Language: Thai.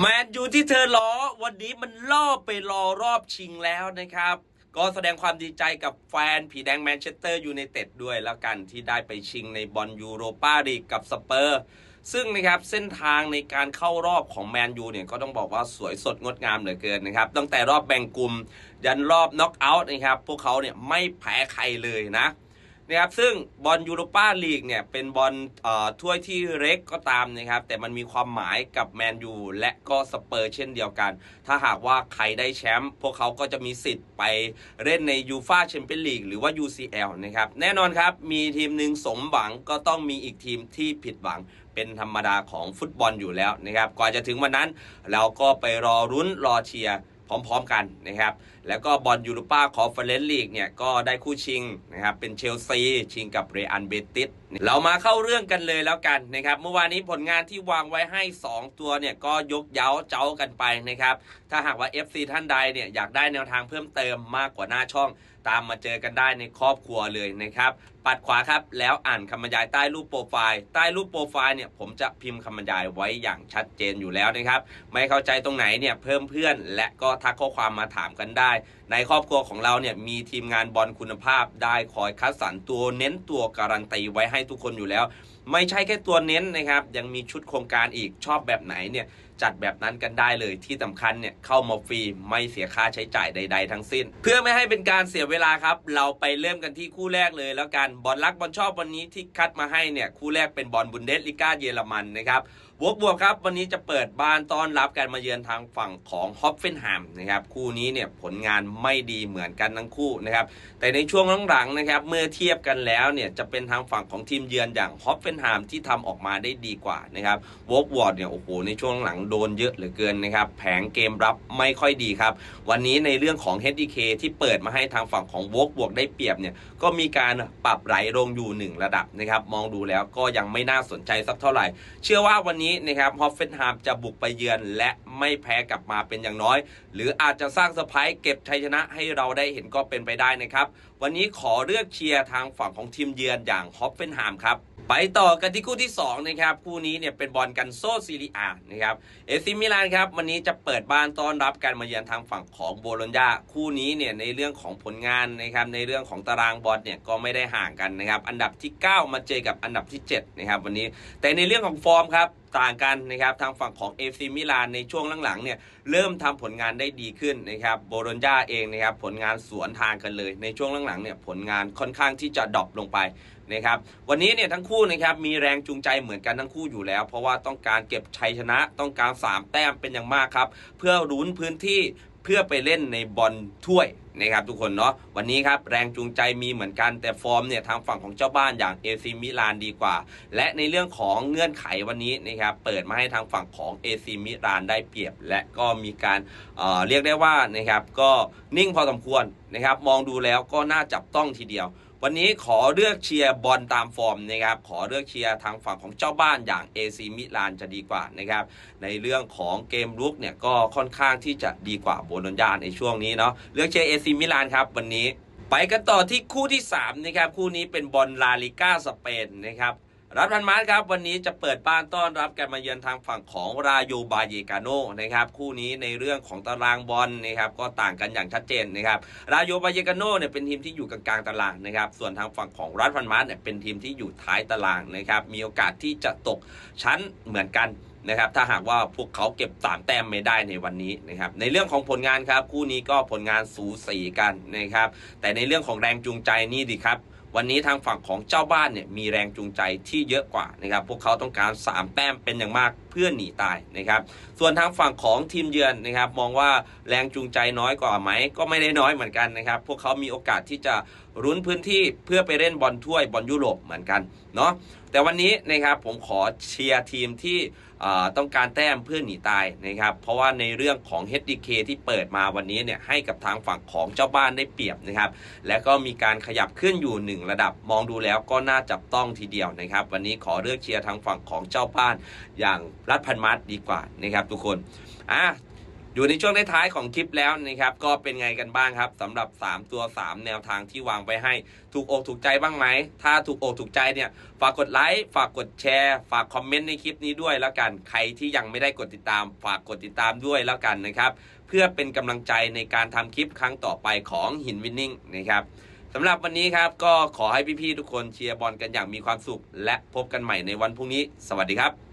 แมนยูที่เธอล้อวันนี้มันล่อไปรอรอบชิงแล้วนะครับ ก็แสดงความดีใจกับแฟนผีแดงแมนเชสเตอร์ยูไนเต็ดด้วยแล้วกันที่ได้ไปชิงในบอลยูโรปาลีกกับสเปอร์ ซึ่งนะครับเส้นทางในการเข้ารอบของแมนยูเนี่ยก็ต้องบอกว่าสวยสดงดงามเหลือเกินนะครับ ตั้งแต่รอบแบ่งกลุ่มยันรอบน็อกเอาท์นะครับ พวกเขาเนี่ยไม่แพ้ใครเลยนะ นะครับซึ่งบอลยูโรปาลีกเนี่ยเป็นบอลถ้วยที่เล็กก็ตามนะครับแต่มันมีความหมายกับแมนยูและก็สเปอร์เช่นเดียวกัน ถ้าหากว่าใครได้แชมป์พวกเขาก็จะมีสิทธิ์ไปเล่นในยูฟาแชมเปี้ยนลีกหรือว่า UCL นะครับแน่นอนครับ มีทีมหนึ่งสมหวังก็ต้องมีอีกทีมที่ผิดหวังเป็นธรรมดาของฟุตบอลอยู่แล้วนะครับก่อนจะถึงวันนั้นเราก็ไปรอรุ้นรอเชียร์ พร้อมๆกันนะครับ แล้วก็บอลยูโรปาคอนเฟอเรนซ์ลีกเนี่ยก็ได้คู่ชิงนะครับเป็นเชลซีชิงกับเรอันเบติสเรามาเข้าเรื่องกันเลยแล้วกันนะครับ เมื่อวานนี้ผลงานที่วางไว้ให้ 2 ตัวเนี่ยก็ยกเย้าเจ้ากันไปนะครับ ถ้าหากว่า FC ท่านใดเนี่ยอยากได้แนวทางเพิ่มเติมมากกว่าหน้าช่อง ตามมาเจอกันได้ในครอบครัวเลยนะครับ ปัดขวาครับ แล้วอ่านคำบรรยายใต้รูปโปรไฟล์ ใต้รูปโปรไฟล์เนี่ยผมจะพิมพ์คำบรรยายไว้อย่างชัดเจนอยู่แล้วนะครับ ไม่เข้าใจตรงไหนเนี่ยเพิ่มเพื่อน และก็ทักข้อความมาถามกันได้ ในครอบครัวของเราเนี่ยมีทีมงานบอลคุณภาพได้คอยคัดสรรตัวเน้นตัวการันตีไว้ให้ทุกคนอยู่แล้ว ไม่ใช่แค่ตัวเน้นนะครับ ยังมีชุดโครงการอีกชอบแบบไหนเนี่ยจัดแบบนั้นกันได้เลยที่สำคัญเนี่ยเข้ามาฟรีไม่เสียค่าใช้จ่ายใด ๆ ทั้งสิ้น เพื่อไม่ให้เป็นการเสียเวลาครับ เราไปเริ่มกันที่คู่แรกเลย แล้วกันบอลรักบอลชอบวันนี้ที่คัดมาให้เนี่ยคู่แรกเป็นบอลบุนเดสลิก้าเยอรมันนะครับวกบวกครับวันนี้จะเปิดบ้านต้อนรับการมาเยือนทางฝั่งของฮอฟเฟนแฮมนะครับคู่นี้เนี่ยผลงานไม่ดีเหมือนกันทั้งคู่นะครับแต่ในช่วงหลังๆนะครับเมื่อเทียบกันแล้วเนี่ยจะเป็นทางฝั่งของทีมเยือนอย่างฮอฟเฟนแฮมที่ทำออกมาได้ดีกว่านะครับวอล์กวอร์ดเนี่ยโอ้โหในช่วงหลังโดนเยอะเหลือเกินนะครับ แผงเกมรับไม่ค่อยดีครับ วันนี้ในเรื่องของ HDK ที่เปิดมาให้ทางฝั่งของวกบวกได้เปรียบเนี่ยก็มีการปรับไหลลงอยู่หนึ่งระดับนะครับ มองดูแล้วก็ยังไม่น่าสนใจสักเท่าไหร่ เชื่อว่าวันนี้นะครับฮอฟเฟนไฮมจะบุกไปเยือนและไม่แพ้กลับมาเป็นอย่างน้อย หรืออาจจะสร้างเซอร์ไพรส์เก็บชัยชนะให้เราได้เห็นก็เป็นไปได้นะครับ วันนี้ขอเลือกเชียร์ทางฝั่งของทีมเยือนอย่างฮอฟเฟนไฮมครับ ไปต่อกันที่คู่ที่2นะครับคู่นี้เนี่ยเป็นบอลกันโซซีรีอานะครับเอซิมิลานครับวันนี้จะเปิดบ้านต้อนรับการมาเยือนทางฝั่งของโบโลญญาคู่นี้เนี่ยในเรื่องของผลงานนะครับในเรื่องของตารางบอลเนี่ยก็ไม่ได้ห่างกันนะครับอันดับที่ 9 มาเจอกับอันดับที่7นะครับวันนี้แต่ในเรื่องของฟอร์มครับต่างกันนะครับทางฝั่งของเอฟซีมิลานในช่วงหลังๆเนี่ยเริ่มทำผลงานได้ดีขึ้นนะครับโบโลญญาเองนะครับผลงานสวนทางกันเลย ในช่วงหลังๆเนี่ยผลงานค่อนข้างที่จะดรอปลงไป นะครับวันนี้เนี่ยทั้งคู่นะครับมีแรงจูงใจเหมือนกันทั้งคู่อยู่แล้ว เพราะว่าต้องการเก็บชัยชนะต้องการ 3 แต้มเป็นอย่างมากครับ เพื่อลุ้นพื้นที่เพื่อไปเล่นในบอลถ้วยนะครับทุกคนเนาะวันนี้ครับแรงจูงใจมีเหมือนกันแต่ฟอร์มเนี่ยทางฝั่งของเจ้าบ้านอย่างเอซีมิลานดีกว่า และในเรื่องของเงื่อนไขวันนี้นะครับเปิดมาให้ทางฝั่งของเอซีมิลานได้เปรียบ และก็มีการเเรียกได้ว่านะครับก็นิ่งพอสมควรนะครับมองดูแล้วก็น่าจับต้องทีเดียว วันนี้ขอเลือกเชียร์บอลตามฟอร์มนะครับ ขอเลือกเชียร์ทางฝั่งของเจ้าบ้านอย่างเอซีมิลานจะดีกว่านะครับ ในเรื่องของเกมลุกเนี่ยก็ค่อนข้างที่จะดีกว่าโบโลญญาในช่วงนี้เนาะ เลือกเชียร์เอซีมิลานครับวันนี้ไปกันต่อที่คู่ที่3นะครับคู่นี้เป็นบอลลาลิก้าสเปนนะครับ รับพันมาร์ครับวันนี้จะเปิดบ้านต้อนรับการมาเยือนทางฝั่งของราโยบาเยกาโนนะครับคู่นี้ในเรื่องของตารางบอลนะครับก็ต่างกันอย่างชัดเจนนะครับราโยบาเยกาโนเนี่ยเป็นทีมที่อยู่กลางๆตารางนะครับส่วนทางฝั่งของรัฐพันมาร์เนี่ยเป็นทีมที่อยู่ท้ายตารางนะครับมีโอกาสที่จะตกชั้นเหมือนกันนะครับถ้าหากว่าพวกเขาเก็บ 3 แต้มไม่ได้ในวันนี้นะครับในเรื่องของผลงานครับคู่นี้ก็ผลงานสูสีกันนะครับแต่ในเรื่องของแรงจูงใจนี่ดิครับ วันนี้ทางฝั่งของเจ้าบ้านเนี่ยมีแรงจูงใจที่เยอะกว่านะครับพวกเขาต้องการ 3 แต้มเป็นอย่างมาก พื่อหนีตายนะครับ ส่วนทางฝั่งของทีมเยือนนะครับ มองว่าแรงจูงใจน้อยกว่าไหม ก็ไม่ได้น้อยเหมือนกันนะครับ พวกเขามีโอกาสที่จะรุ้นพื้นที่เพื่อไปเล่นบอลถ้วยบอลยุโรปเหมือนกันเนาะแต่วันนี้นะครับผมขอเชียร์ทีมที่ต้องการแต้มเพื่อหนีตายนะครับ เพราะว่าในเรื่องของ HDK ที่เปิดมาวันนี้เนี่ยให้กับทางฝั่งของเจ้าบ้านได้เปรียบนะครับ และก็มีการขยับขึ้นอยู่หนึ่งระดับมองดูแล้วก็น่าจับต้องทีเดียวนะครับ วันนี้ขอเลือกเชียร์ทางฝั่งของเจ้าบ้านอย่างรัฐพันมัดดีกว่านะครับทุกคนอะอยู่ในช่วงท้ายของคลิปแล้วนะครับ ก็เป็นไงกันบ้างครับสำหรับ 3 ตัว 3 แนวทางที่วางไว้ให้ ถูกอกถูกใจบ้างไหม ถ้าถูกอกถูกใจเนี่ย ฝากกดไลค์ฝากกดแชร์ ฝากคอมเมนต์ในคลิปนี้ด้วยแล้วกัน ใครที่ยังไม่ได้กดติดตาม ฝากกดติดตามด้วยแล้วกันนะครับ เพื่อเป็นกำลังใจในการทำคลิปครั้งต่อไปของหินวินนิ่งนะครับสำหรับวันนี้ครับก็ขอให้พี่ๆทุกคนเชียร์บอลกันอย่างมีความสุข และพบกันใหม่ในวันพรุ่งนี้ สวัสดีครับ